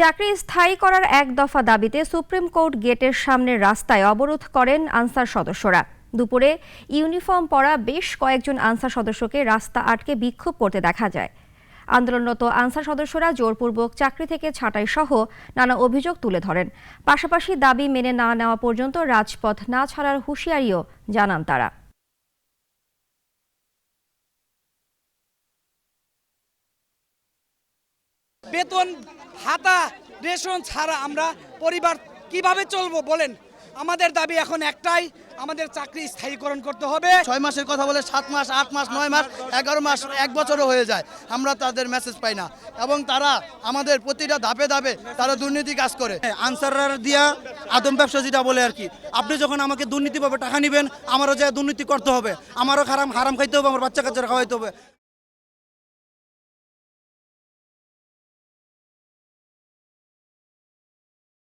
চাকরি স্থায়ী করার এক দফা দাবিতে সুপ্রিম কোর্ট গেটের সামনের রাস্তায় অবরোধ করেন আনসার সদস্যরা। দুপুরে ইউনিফর্ম পরা বেশ কয়েকজন আনসার সদস্যকে রাস্তা আটকে বিক্ষোভ করতে দেখা যায়। আন্দোলনরত আনসার সদস্যরা জোরপূর্বক চাকরি থেকে ছাঁটাই সহ নানা অভিযোগ তুলে ধরেন। পাশাপাশি দাবি মেনে না নেওয়া পর্যন্ত রাজপথ না ছাড়ার হুঁশিয়ারিও জানান তারা। বেতন হাতা রেশন ছাড়া আমরা পরিবার কীভাবে চলবো বলেন? আমাদের দাবি এখন একটাই আমাদের চাকরি স্থায়ীকরণ করতে হবে। ছয় মাসের কথা বলে সাত মাস আট মাস নয় মাস এগারো মাস এক বছরও হয়ে যায়। আমরা তাদের মেসেজ পাই না। এবং তারা আমাদের প্রতিটা ধাপে ধাপে তারা দুর্নীতি কাজ করে। আনসার দিয়া আদম ব্যবসা যেটা বলে আর কি আপনি যখন আমাকে দুর্নীতিভাবে টাকা নেবেন আমারও যা দুর্নীতি করতে হবে আমারও হারাম হারাম খাইতে হবে আমার বাচ্চা কাচ্চারা খাওয়াইতে হবে।